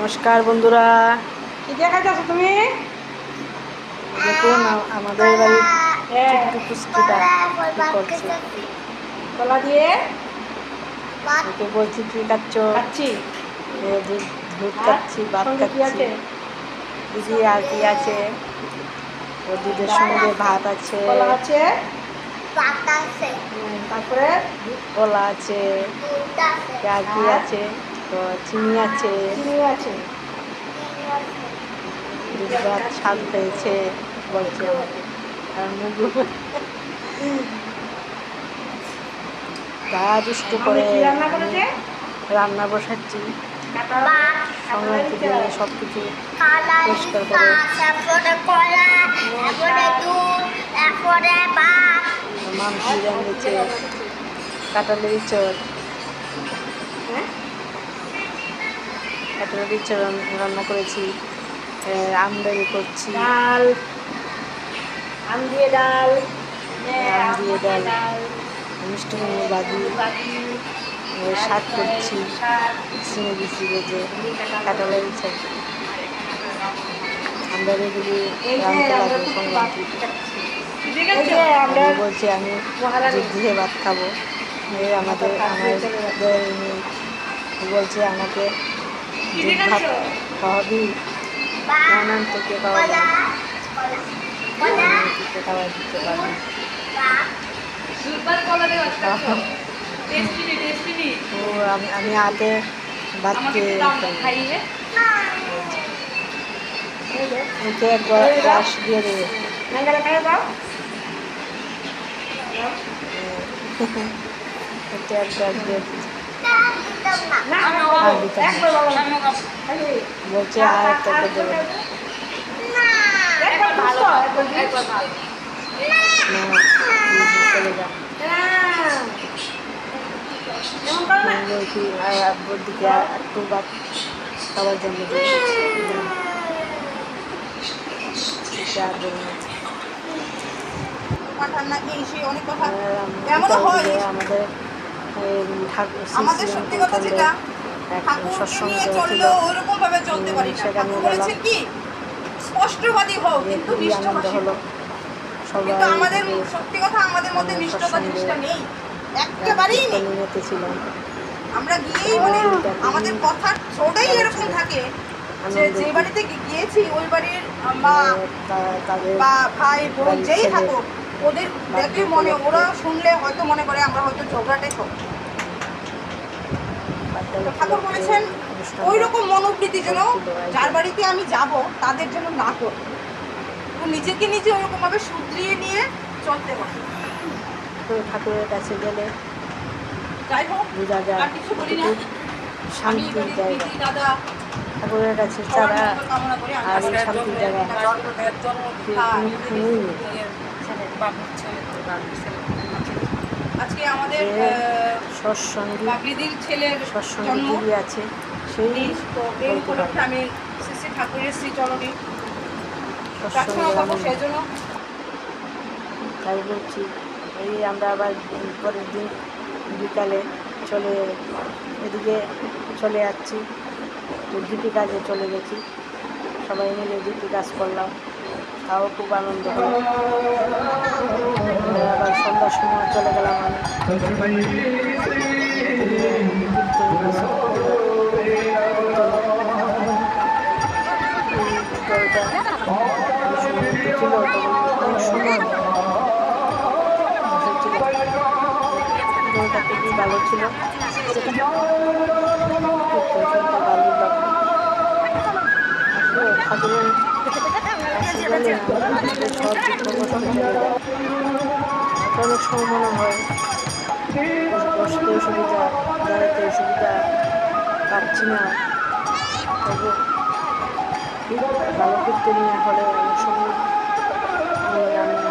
নমস্কার বন্ধুরা। কি দেখাচ্ছ তুমি? দেখুন আমাদের বাড়ির হ্যাঁ ছোট্ট পুষ্টিটা কি করছে। কলা দিয়ে? ওকে বলছি কি খাচ্ছ? খাচ্ছি। দুধ খাচ্ছি ভাত খাচ্ছি। দিদি আর কি আছে? ও দুধের সঙ্গে ভাত আছে। কলা আছে? তারপরে কলা আছে। আর কি আছে? তো চিনি আছে। চিনি আছে। দুধ শাক পেয়েছে বলছে আমাকে। আর মুগু। গা দুষ্ট করে। রান্না বসাচ্ছি। দিনে সব কিছু পরিষ্কার করে। মাংস রান্নেছে ইচড়। হ্যাঁ? ইচড় রান- রান্না করেছি। আমদানি করছি। ডাল। আম দিয়ে ডাল। আম দিয়ে ডাল। মিষ্টি বাদি শাক করছি। সিনে দিচ্ছি আমরা যে আমরা খাচ্ছি। এই যে আমরা বলছি আমি। দিয়ে ভাত খাব। আমাদের আমাদের বলছে আমাকে ভাত খাওয়াবি নানান থেকে খাওয়া খাওয়া দিতে পারবি। আমি ভাত খেয়ে মুখে এক গ্লাস দিয়ে দেবে। নাঙ্গালে মুখে এক গ্লাস দিয়ে দিচ্ছে। বলছে আর একটা দেবে হয় আমাদের আমাদের সত্যি কথা যেটা সৎসঙ্গ চলতে পারি বলেছেন কি? স্পষ্টবাদী হোক কিন্তু হলো। কিন্তু আমাদের সত্যি কথা আমাদের মধ্যে জিনিসটা নেই। একেবারেই নেই। কীর্তনে আমরা গিয়েই মানে আমাদের কথার ছোটাই এরকম থাকে যে যে বাড়িতে গিয়েছি ওই বাড়ির মা বা ভাই বোন যেই থাকুক ওদের দেখে মনে ওরা শুনলে হয়তো মনে করে আমরা হয়তো ঝগড়াটাই হোক তো ঠাকুর বলেছেন ওই রকম মনোবৃত্তি যেন যার বাড়িতে আমি যাব তাদের জন্য না করি। তো নিজেকে নিজে ওরকম ভাবে শুধরিয়ে নিয়ে চলতে হবে। তো ঠাকুরের কাছে গেলে যাই হোক বোঝা যায় কিছু বলি না। শান্তির জায়গা। ঠাকুরের কাছে ছাড়া আর শান্তির জায়গা। আজকে আমাদের সৎসঙ্গী বাবলিদির ছেলের সৎসঙ্গী আছে সেই এই উপলক্ষে আমি শ্রী শ্রী ঠাকুরের শ্রীচরণে প্রার্থনা করব সেই জন্য। তাই বলছি এই আমরা আবার পরের দিন বিকালে চলে এদিকে চলে যাচ্ছি। ডিপি কাজে চলে গেছি। সবাই মিলে ডিপি কাজ করলাম। তাও খুব আনন্দ হলো আবার সন্ধ্যার সময় চলে গেলাম আমি। ছিল ঠাকুরের অনেক সময় মনে হয় বসতে অসুবিধা দাঁড়াতে অসুবিধা পাচ্ছি না তবু ভালো করতে নিয়ে হলে অনেক সময় মনে